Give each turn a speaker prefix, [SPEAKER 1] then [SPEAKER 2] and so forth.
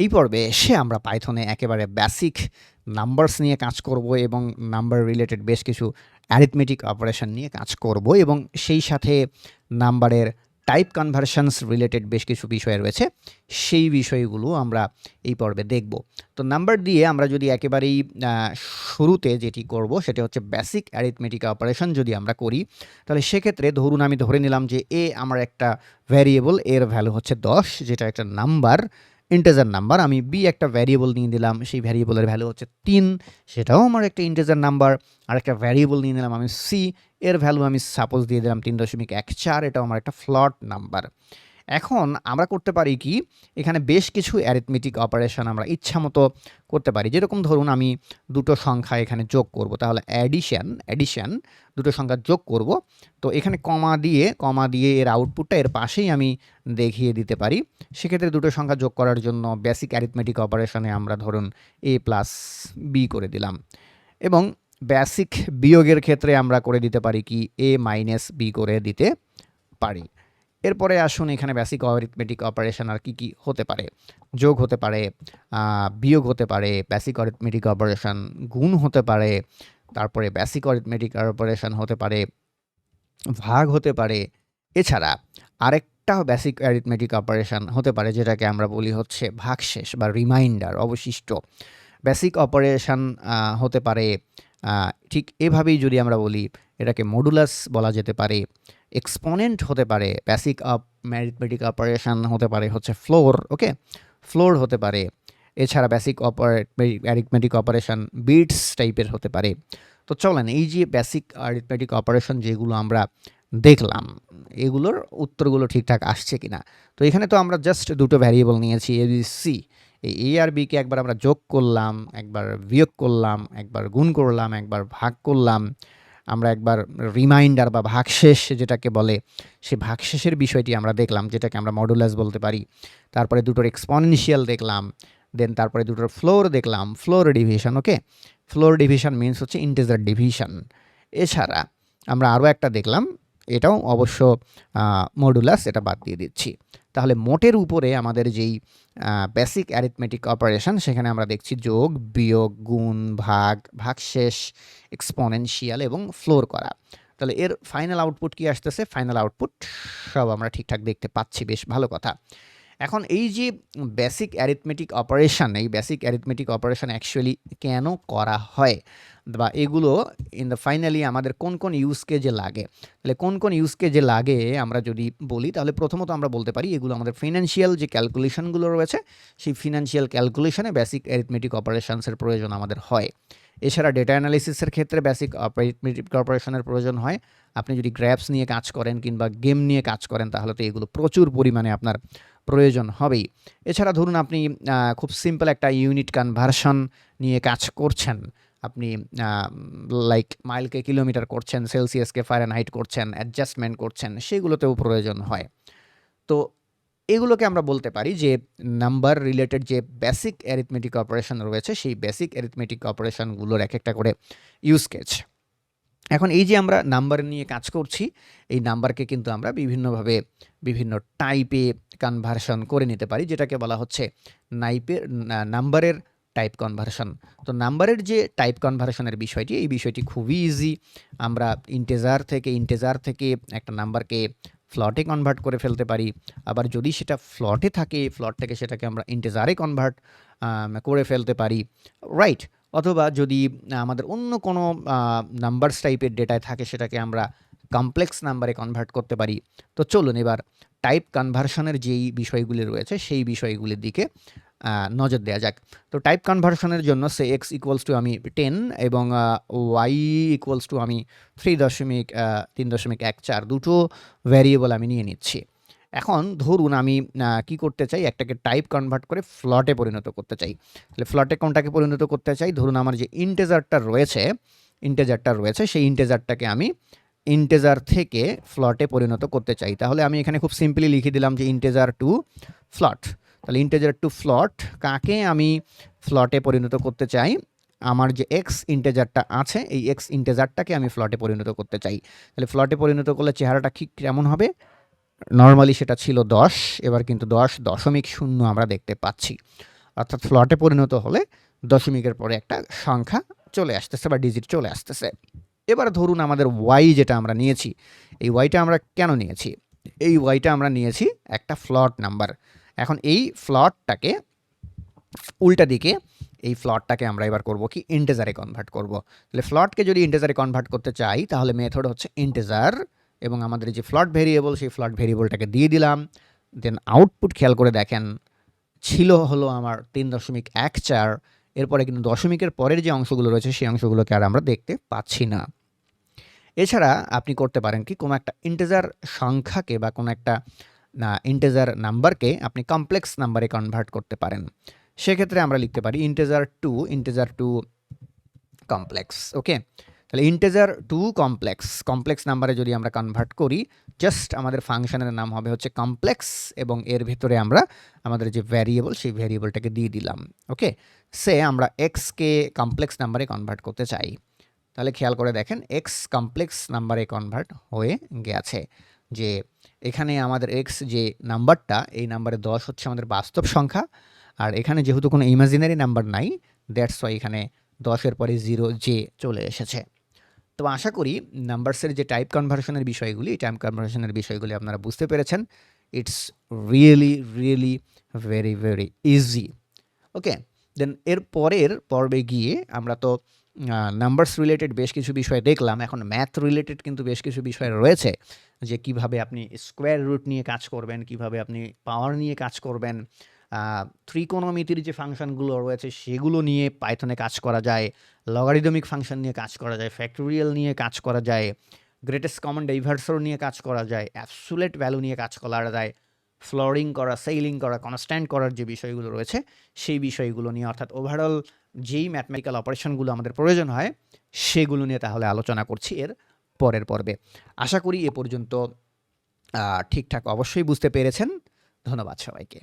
[SPEAKER 1] এই পর্বে এসে আমরা পাইথনে একেবারে বেসিক নাম্বারস নিয়ে কাজ করব এবং নাম্বার রিলেটেড বেশ কিছু অ্যারিথমেটিক অপারেশন নিয়ে কাজ করব এবং সেই সাথে নাম্বারের টাইপ কনভার্সনস রিলেটেড বেশ কিছু বিষয় রয়েছে, সেই বিষয়গুলো আমরা এই পর্বে দেখব। তো নাম্বার দিয়ে আমরা যদি একেবারেই শুরুতে যেটি করব সেটা হচ্ছে বেসিক অ্যারিথমেটিক অপারেশন যদি আমরা করি, তাহলে সেক্ষেত্রে ধরুন আমি ধরে নিলাম যে এ আমার একটা ভ্যারিয়েবল এর ভ্যালু হচ্ছে দশ, যেটা একটা নাম্বার ইন্টেজার নাম্বার আমি বি একটা ভ্যারিয়েবল নিয়ে দিলাম সেই ভ্যারিয়েবলের ভ্যালু হচ্ছে তিন, সেটাও আমার একটা ইন্টেজার নাম্বার আর একটা ভ্যারিয়েবল নিয়ে নিলাম আমি সি এর ভ্যালু আমি সাপোজ দিয়ে দিলাম তিন দশমিক এক চার, এটাও আমার একটা ফ্লট নাম্বার এখন আমরা করতে পারি কি, এখানে বেশ কিছু অ্যারিথমেটিক অপারেশন আমরা ইচ্ছা মতো করতে পারি। যেরকম ধরুন আমি দুটো সংখ্যা এখানে যোগ করব, তাহলে অ্যাডিশন অ্যাডিশন দুটো সংখ্যা যোগ করব। তো এখানে কমা দিয়ে কমা দিয়ে এর আউটপুটটা এর পাশেই আমি দেখিয়ে দিতে পারি। সেক্ষেত্রে দুটো সংখ্যা যোগ করার জন্য বেসিক অ্যারিথমেটিক অপারেশনে আমরা ধরুন এ প্লাস বি করে দিলাম। এবং বেসিক বিয়োগের ক্ষেত্রে আমরা করে দিতে পারি কি এ মাইনাস বি করে দিতে পারি। এরপরে আসুন এখানে বেসিক অরিথমেটিক অপারেশন আর কি কি হতে পারে। যোগ হতে পারে বিয়োগ হতে পারে বেসিক অরিথমেটিক অপারেশন গুণ হতে পারে, তারপরে বেসিক অরিথমেটিক অপারেশন হতে পারে, ভাগ হতে পারে। এছাড়া আরেকটা বেসিক অ্যারিথমেটিক অপারেশন হতে পারে যেটাকে আমরা বলি হচ্ছে ভাগশেষ বা রিমাইন্ডার অবশিষ্ট। বেসিক অপারেশন হতে পারে ঠিক এভাবেই যদি আমরা বলি, এটাকে মডুলাস বলা যেতে পারে। এক্সপোনেন্ট হতে পারে বেসিক অফ ম্যারিথমেটিক অপারেশন হতে পারে, হচ্ছে ফ্লোর ওকে ফ্লোর হতে পারে, এছাড়া বেসিক অ্যারিথমেটিক অপারেশন বিটস টাইপের হতে পারে। তো চলেন, এই যে বেসিক অ্যারিথমেটিক অপারেশন যেগুলো আমরা দেখলাম, এগুলোর উত্তরগুলো ঠিকঠাক আসছে কি না তো এখানে তো আমরা জাস্ট দুটো ভ্যারিয়েবল নিয়েছি এ সি এই এ আর বিকে একবার আমরা যোগ করলাম, একবার বিয়োগ করলাম, একবার গুণ করলাম, একবার ভাগ করলাম। আমরা একবার রিমাইন্ডার বা ভাগশেষ যেটাকে বলে, সে ভাগশেষের বিষয়টি আমরা দেখলাম, যেটাকে আমরা মডুলাস বলতে পারি। তারপরে দুটোর এক্সপনেনশিয়াল দেখলাম দেন তারপরে দুটোর ফ্লোর দেখলাম floor division okay floor division means হচ্ছে ইন্টেজার ডিভিশন এছাড়া আমরা আরও একটা দেখলাম, এটাও অবশ্য মডুলাস এটা বাদ দিয়ে দিচ্ছি। তাহলে মোটের উপরে আমাদের যেই বেসিক অ্যারিথমেটিক অপারেশন সেখানে আমরা দেখছি যোগ, বিয়োগ, গুণ, ভাগ, ভাগশেষ এক্সপনেনশিয়াল এবং ফ্লোর করা। তাহলে এর ফাইনাল আউটপুট কি আসতেছে? ফাইনাল আউটপুট সব আমরা ঠিকঠাক দেখতে পাচ্ছি, বেশ ভালো কথা। এখন এই যে বেসিক অ্যারিথমেটিক অপারেশান এই বেসিক অ্যারিথমেটিক অপারেশান অ্যাকচুয়ালি কেন করা হয়? বা এগুলো ইন দ্য ফাইনালি আমাদের কোন কোন ইউজ কেজে লাগে? তাহলে কোন কোন ইউজ কেজে লাগে আমরা যদি বলি, তাহলে প্রথমত আমরা বলতে পারি এগুলো আমাদের ফিনান্সিয়াল যে ক্যালকুলেশনগুলো রয়েছে, সেই ফিনান্সিয়াল ক্যালকুলেশনে বেসিক অ্যারিথমেটিক অপারেশনসের প্রয়োজন আমাদের হয়। এছাড়া ডেটা অ্যানালিসিসের ক্ষেত্রে বেসিক অপারেটমেটিক অপারেশনের প্রয়োজন হয়। আপনি যদি গ্র্যাপস নিয়ে কাজ করেন কিংবা গেম নিয়ে কাজ করেন, তাহলে তো এগুলো প্রচুর পরিমাণে আপনার প্রয়োজন হবেই। এছাড়া ধরুন আপনি খুব সিম্পল একটা ইউনিট কনভার্সন নিয়ে কাজ করছেন। আপনি লাইক মাইলকে কিলোমিটার করছেন সেলসিয়াসকে ফারেনহাইট করছেন অ্যাডজাস্টমেন্ট করছেন, সেগুলোতেও প্রয়োজন হয়। তো এগুলোকে আমরা বলতে পারি যে নাম্বার রিলেটেড যে বেসিক অ্যারিথমেটিক অপারেশন রয়েছে, সেই বেসিক অ্যারিথমেটিক অপারেশনগুলোর এক একটা করে ইউজ কেজ এখন এই যে আমরা নাম্বার নিয়ে কাজ করছি, এই নাম্বারকে কিন্তু আমরা বিভিন্নভাবে বিভিন্ন টাইপে কনভার্সন করে নিতে পারি, যেটাকে বলা হচ্ছে নাইপের নাম্বারের টাইপ কনভার্সন তো নাম্বারের যে টাইপ কনভার্সনের বিষয়টি, এই বিষয়টি খুবই ইজি আমরা ইন্টেজার থেকে ইন্টেজার থেকে একটা নাম্বারকে ফ্লটে কনভার্ট করে ফেলতে পারি। আবার যদি সেটা ফ্লটে থাকে, ফ্লট থেকে সেটাকে আমরা ইন্টেজারে কনভার্ট করে ফেলতে পারি। রাইট অথবা যদি আমাদের অন্য কোনো নাম্বারস টাইপের ডেটায় থাকে, সেটাকে আমরা কমপ্লেক্স নাম্বারে কনভার্ট করতে পারি। তো চলুন এবার টাইপ কনভার্সনের যেই বিষয়গুলি রয়েছে, সেই বিষয়গুলির দিকে নজর দেওয়া যাক। তো টাইপ কনভার্সনের জন্য সে এক্স ইকুয়ালস টু আমি টেন এবং ওয়াই ইকুয়ালস টু আমি থ্রি দশমিক তিন দশমিক এক চার দুটো ভ্যারিয়েবল আমি নিয়ে নিচ্ছি। এখন ধরুন আমি কি করতে চাই? একটাকে টাইপ কনভার্ট করে ফ্লটে পরিণত করতে চাই। তাহলে ফ্লটে কোনটাকে পরিণত করতে চাই? ধরুন আমার যে ইন্টেজারটা রয়েছে ইন্টেজারটা রয়েছে, সেই ইন্টেজারটাকে আমি ইন্টেজার থেকে ফ্লটে পরিণত করতে চাই। তাহলে আমি এখানে খুব সিম্পলি লিখে দিলাম যে ইন্টেজার টু ফ্লট তাহলে ইন্টেজার টু ফ্লট কাকে আমি ফ্লটে পরিণত করতে চাই? আমার যে এক্স ইন্টেজারটা আছে, এই এক্স ইন্টেজারটাকে আমি ফ্লটে পরিণত করতে চাই। তাহলে ফ্লটে পরিণত করলে চেহারাটা ঠিক কেমন হবে? নর্মালি সেটা ছিল দশ, এবার কিন্তু দশ দশমিক শূন্য আমরা দেখতে পাচ্ছি। অর্থাৎ ফ্লটে পরিণত হলে দশমিকের পরে একটা সংখ্যা চলে আসতেছে বা ডিজিট চলে আসতেছে। এবার ধরুন আমাদের ওয়াই যেটা আমরা নিয়েছি, এই ওয়াইটা আমরা কেন নিয়েছি? এই ওয়াইটা আমরা নিয়েছি একটা ফ্লট নাম্বার এখন এই ফ্লটটাকে উল্টা দিকে এই ফ্লটটাকে আমরা এবার করব কি ইন্টেজারে কনভার্ট করব। তাহলে ফ্লটকে যদি ইন্টেজারে কনভার্ট করতে চাই, তাহলে মেথড হচ্ছে ইন্টেজার এবং আমাদের যে ফ্লট ভেরিয়েবল সেই ফ্লট ভেরিয়েবলটাকে দিয়ে দিলাম। দেন আউটপুট খেয়াল করে দেখেন, ছিল হলো আমার তিন দশমিক এক চার, এরপরে কিন্তু দশমিকের পরের যে অংশগুলো রয়েছে, সেই অংশগুলোকে আর আমরা দেখতে পাচ্ছি না। এছাড়া আপনি করতে পারেন কি, কোনো একটা ইন্টেজার সংখ্যাকে বা কোনো একটা ইন্টেজার নাম্বারকে আপনি কমপ্লেক্স নাম্বারে কনভার্ট করতে পারেন। সেক্ষেত্রে আমরা লিখতে পারি integer to integer to complex okay তাহলে ইন্টেজার টু কমপ্লেক্স কমপ্লেক্স নাম্বারে যদি আমরা কনভার্ট করি জাস্ট আমাদের ফাংশনের নাম হবে হচ্ছে কমপ্লেক্স এবং এর ভিতরে আমরা আমাদের যে ভ্যারিয়েবল সেই ভ্যারিয়েবলটাকে দিয়ে দিলাম ওকে সে আমরা এক্সকে কমপ্লেক্স নাম্বারে কনভার্ট করতে চাই। তাহলে খেয়াল করে দেখেন এক্স কমপ্লেক্স নাম্বারে কনভার্ট হয়ে গেছে, যে এখানে আমাদের এক্স যে নাম্বারটা, এই নাম্বারে দশ হচ্ছে আমাদের বাস্তব সংখ্যা। আর এখানে যেহেতু কোনো ইমাজিনারি নাম্বার নাই দ্যাটস ওয়াই এখানে দশের পরে জিরো জে চলে এসেছে। তো আশা করি নাম্বারসের যে টাইপ কনভার্সনের বিষয়গুলি টাইপ কনভার্সনের বিষয়গুলি আপনারা বুঝতে পেরেছেন। It's really really very very easy okay then এর পরের পর্বে গিয়ে আমরা তো নাম্বারস রিলেটেড বেশ কিছু বিষয় দেখলাম। এখন ম্যাথ রিলেটেড কিন্তু বেশ কিছু বিষয় রয়েছে যে কীভাবে আপনি স্কোয়ার রুট নিয়ে কাজ করবেন, কীভাবে আপনি পাওয়ার নিয়ে কাজ করবেন। ত্রিকোণমিতির যে ফাংশনগুলো রয়েছে সেগুলো নিয়ে পাইথনে কাজ করা যায় লগারিদমিক ফাংশন নিয়ে কাজ করা যায় ফ্যাক্টোরিয়াল নিয়ে কাজ করা যায় গ্রেটেস্ট কমন ডাইভার্সর নিয়ে কাজ করা যায় অ্যাবসুলেট ভ্যালু নিয়ে কাজ করা যায়। ফ্লোরিং করা সেইলিং করা কনস্ট্যান্ট করার যে বিষয়গুলো রয়েছে, সেই বিষয়গুলো নিয়ে, অর্থাৎ ওভারঅল যেই ম্যাথমেটিক্যাল অপারেশনগুলো আমাদের প্রয়োজন হয়, সেগুলো নিয়ে তাহলে আলোচনা করছি এর পরের পর্বে। আশা করি এ পর্যন্ত ঠিকঠাক অবশ্যই বুঝতে পেরেছেন। ধন্যবাদ সবাইকে।